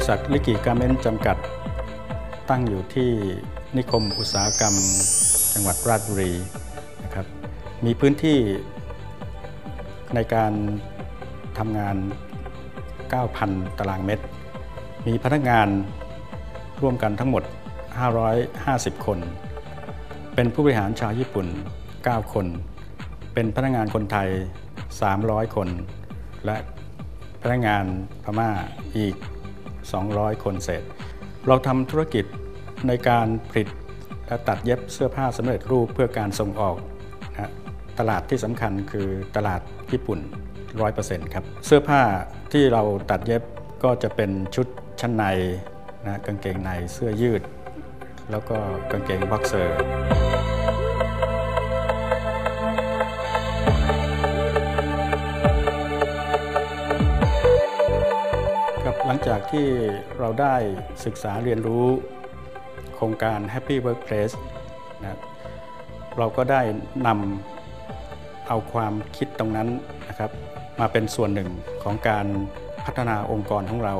ริษัทลิกิการเมนต์จำกัด ตั้งอยู่ที่นิคมอุตสาหกรรมจังหวัดราชบุรีนะครับมีพื้นที่ในการทำงาน 9,000 ตารางเมตร มีพนักงานร่วมกันทั้งหมด 550 คน เป็นผู้บริหารชาวญี่ปุ่น 9 คน เป็นพนักงานคนไทย 300 คน และพนักงานพม่าอีก 200 คนเศษ เราทำธุรกิจในการผลิตและตัดเย็บเสื้อผ้าสำเร็จรูปเพื่อการส่งออกนะตลาดที่สำคัญคือตลาดญี่ปุ่น 100%ครับ เสื้อผ้าที่เราตัดเย็บก็จะเป็นชุดชั้นในนะกางเกงในเสื้อยืด แล้วก็กางเกงบ็อกเซอร์ ลังจากที่เราได้ศึกษาเรียนรู้โครงการ Happy Workplace นะเราก็ได้นำเอาความคิดตรงนั้นนะครับมาเป็นส่วนหนึ่งของการพัฒนาองค์กรของเรา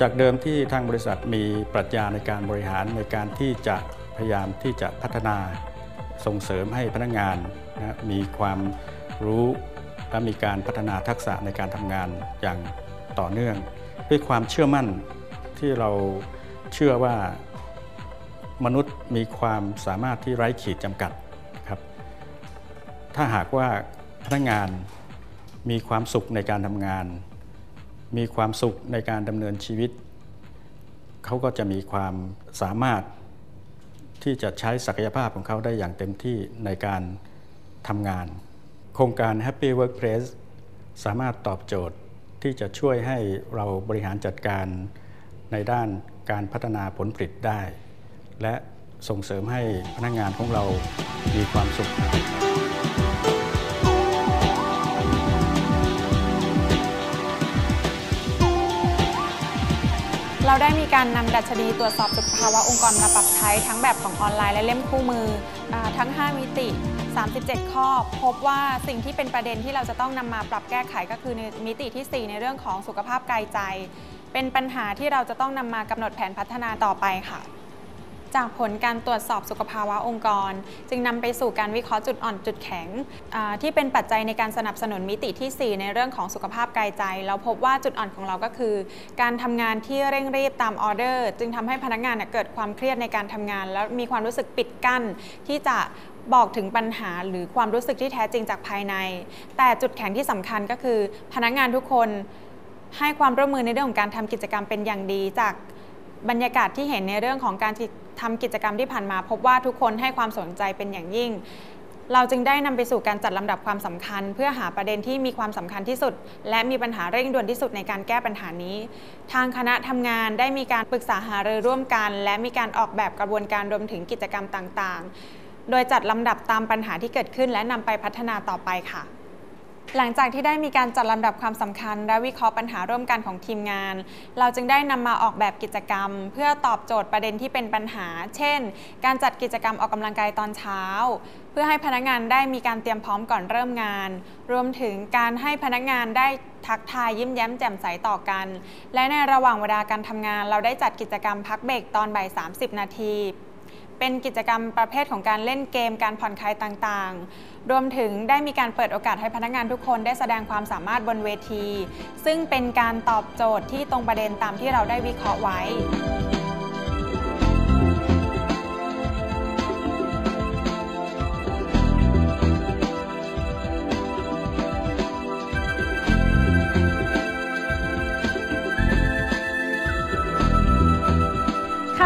จากเดิมที่ทางบริษัทมีปรัชญาในการบริหารในการที่จะพยายามที่จะพัฒนาส่งเสริมให้พนักงานนะมีความรู้และมีการพัฒนาทักษะในการทำงานอย่าง ต่อเนื่อง ด้วยความเชื่อมั่นที่เราเชื่อว่ามนุษย์มีความสามารถที่ไร้ขีดจำกัดครับ ถ้าหากว่าพนักงานมีความสุขในการทำงาน มีความสุขในการดำเนินชีวิต เขาก็จะมีความสามารถที่จะใช้ศักยภาพของเขาได้อย่างเต็มที่ในการทำงาน โครงการ Happy Workplace สามารถตอบโจทย์ ที่จะช่วยให้เราบริหารจัดการในด้านการพัฒนาผลผลิตได้ และส่งเสริมให้พนักงานของเรามีความสุขเราได้มีการนำดัชนีตรวจสอบสุขภาวะองค์กรมาปรับใช้ทั้งแบบของออนไลน์และเล่มคู่มืออทั้ง 5 มิติ 37 ข้อ พบว่าสิ่งที่เป็นประเด็นที่เราจะต้องนำมาปรับแก้ไขก็คือในมิติที่ 4 ในเรื่องของสุขภาพกายใจ เป็นปัญหาที่เราจะต้องนำมากำหนดแผนพัฒนาต่อไปค่ะจากผลการตรวจสอบสุขภาวะองค์กร จึงนำไปสู่การวิเคราะห์จุดอ่อนจุดแข็ง ที่เป็นปัจจัยในการสนับสนุนมิติที่ 4 ในเรื่องของสุขภาพกายใจ เราพบว่าจุดอ่อนของเราก็คือ การทำงานที่เร่งรีบตามออเดอร์ จึงทำให้พนักงานเกิดความเครียดในการทำงาน แล้วมีความรู้สึกปิดกั้นที่จะ บอกถึงปัญหาหรือความรู้สึกที่แท้จริงจากภายใน แต่จุดแข็งที่สำคัญก็คือ พนักงานทุกคนให้ความร่วมมือในเรื่องของการทำกิจกรรมเป็นอย่างดีจากบรรยากาศที่เห็นในเรื่องของการทำกิจกรรมที่ผ่านมา พบว่าทุกคนให้ความสนใจเป็นอย่างยิ่ง เราจึงได้นำไปสู่การจัดลำดับความสำคัญ เพื่อหาประเด็นที่มีความสำคัญที่สุด และมีปัญหาเร่งด่วนที่สุดในการแก้ปัญหานี้ ทางคณะทำงานได้มีการปรึกษาหารือร่วมกัน และมีการออกแบบกระบวนการรวมถึงกิจกรรมต่าง ๆ โดยจัดลำดับตามปัญหาที่เกิดขึ้น และนำไปพัฒนาต่อไปค่ะ หลังจากที่ได้มีการจัดลำดับความสำคัญ และวิเคราะห์ปัญหาร่วมกันของทีมงาน เราจึงได้นำมาออกแบบกิจกรรม เพื่อตอบโจทย์ประเด็นที่เป็นปัญหา เช่น การจัดกิจกรรมออกกำลังกายตอนเช้า เพื่อให้พนักงานได้มีการเตรียมพร้อมก่อนเริ่มงาน รวมถึงการให้พนักงานได้ทักทายยิ้มแย้มแจ่มใสต่อกัน และในระหว่างเวลาการทำงาน เราได้จัดกิจกรรมพักเบรกตอนบ่าย30 นาที เป็นกิจกรรมประเภทของการเล่นเกมการผ่อนคลายต่างๆ รวมถึงได้มีการเปิดโอกาสให้พนักงานทุกคนได้แสดงความสามารถบนเวที ซึ่งเป็นการตอบโจทย์ที่ตรงประเด็นตามที่เราได้วิเคราะห์ไว้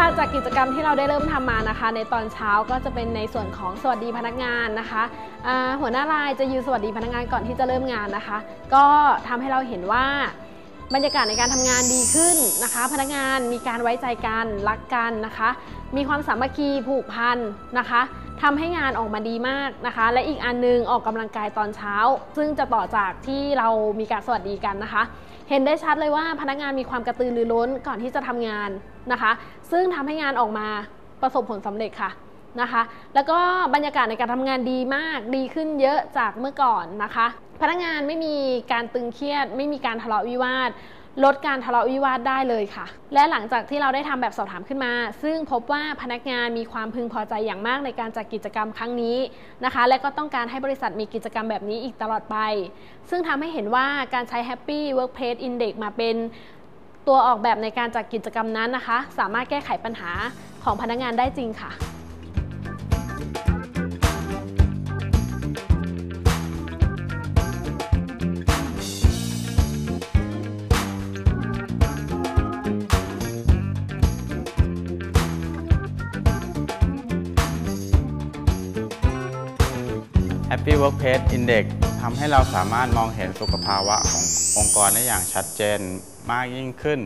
ค่ะจากกิจกรรมที่เราได้เริ่มทำมานะคะ ในตอนเช้าก็จะเป็นในส่วนของสวัสดีพนักงานนะคะหัวหน้าลายจะยืนสวัสดีพนักงานก่อนที่จะเริ่มงานนะคะ ก็ทำให้เราเห็นว่า บรรยากาศในการทำงานดีขึ้นนะคะ พนักงานมีการไว้ใจกันรักกันนะคะ มีความสามัคคีผูกพันนะคะทำให้งานออกมาดีมากนะคะ และอีกอันนึงออกกำลังกายตอนเช้า ซึ่งจะต่อจากที่เรามีการสวัสดีกันนะคะ เห็นได้ชัดเลยว่าพนักงานมีความกระตือรือร้นก่อนที่จะทำงานนะคะ ซึ่งทำให้งานออกมาประสบผลสำเร็จค่ะ นะคะ แล้วก็บรรยากาศในการทำงานดีมาก ดีขึ้นเยอะจากเมื่อก่อนนะคะ พนักงานไม่มีการตึงเครียด ไม่มีการทะเลาะวิวาทลดการทะเลาะวิวาทได้เลยค่ะ และหลังจากที่เราได้ทำแบบสอบถามขึ้นมา ซึ่งพบว่าพนักงานมีความพึงพอใจอย่างมากในการจัดกิจกรรมครั้งนี้นะคะ และก็ต้องการให้บริษัทมีกิจกรรมแบบนี้อีกตลอดไป ซึ่งทำให้เห็นว่าการใช้ Happy Workplace Index มาเป็นตัวออกแบบในการจัดกิจกรรมนั้นนะคะ สามารถแก้ไขปัญหาของพนักงานได้จริงค่ะ Happy Workplace Index ทำให้เราสามารถมองเห็นสุขภาวะขององค์กรได้อย่างชัดเจนมากยิ่งขึ้น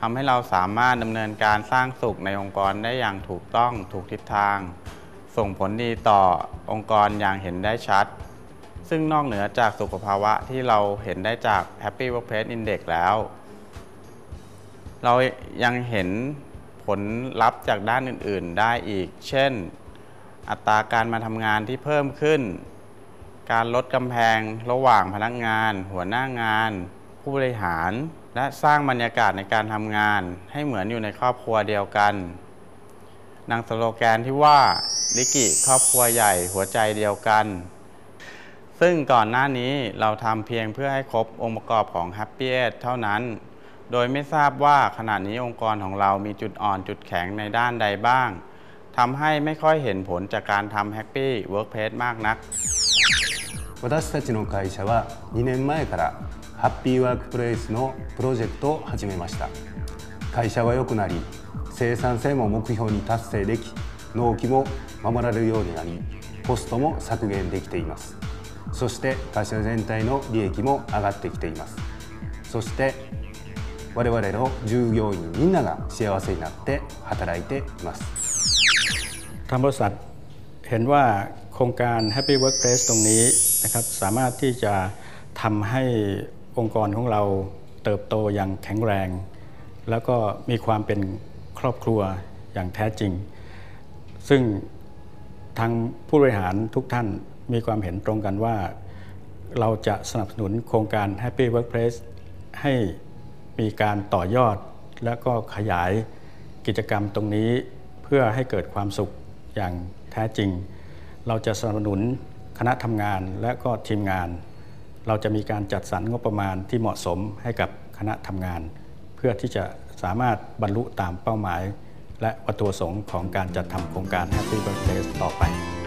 ทำให้เราสามารถดำเนินการสร้างสุขในองค์กรได้อย่างถูกต้องถูกทิศทาง ส่งผลดีต่อองค์กรอย่างเห็นได้ชัด ซึ่งนอกเหนือจากสุขภาวะที่เราเห็นได้จาก Happy Workplace Index แล้ว เรายังเห็นผลลัพธ์จากด้านอื่น ๆ ได้อีก เช่น อัตราการมาทำงานที่เพิ่มขึ้น การลดกำแพงระหว่างพนักงาน หัวหน้างาน ผู้บริหาร และสร้างบรรยากาศในการทำงาน ให้เหมือนอยู่ในครอบครัวเดียวกันดังสโลแกนที่ว่าลิกิครอบครัวใหญ่หัวใจเดียวกัน ซึ่งก่อนหน้านี้เราทำเพียงเพื่อให้ครบองค์ประกอบของ Happy e เท่านั้น โดยไม่ทราบว่าขณะนี้องค์กรของเรามีจุดอ่อนจุดแข็งในด้านใดบ้าง ทำให้ไม่ค่อยเห็นผลจากการทำ Happy Workplace มากนัก 私たちの会社は2年前からハッピーワークプレイスのプロジェクトを始めました会社は良くなり生産性も目標に達成でき納期も守られるようになりコストも削減できていますそして会社全体の利益も上がってきていますそして我々の従業員みんなが幸せになって働いています ท างบริษัทเห็นว่าโครงการ Happy Workplace ตรงนี้นะครับสามารถที่จะทำให้องค์กรของเราเติบโตอย่างแข็งแรง แล้วก็มีความเป็นครอบครัวอย่างแท้จริง ซึ่งทางผู้บริหารทุกท่านมีความเห็นตรงกันว่า เราจะสนับสนุนโครงการ Happy Workplace ให้มีการต่อยอดและก็ขยายกิจกรรมตรงนี้เพื่อให้เกิดความสุข อย่างแท้จริง เราจะสนับสนุนคณะทำงานและก็ทีมงาน เราจะมีการจัดสรรงบประมาณที่เหมาะสมให้กับคณะทำงาน เพื่อที่จะสามารถบรรลุตามเป้าหมาย และวัตถุประสงค์ของการจัดทำโครงการ Happy Workplace ต่อไป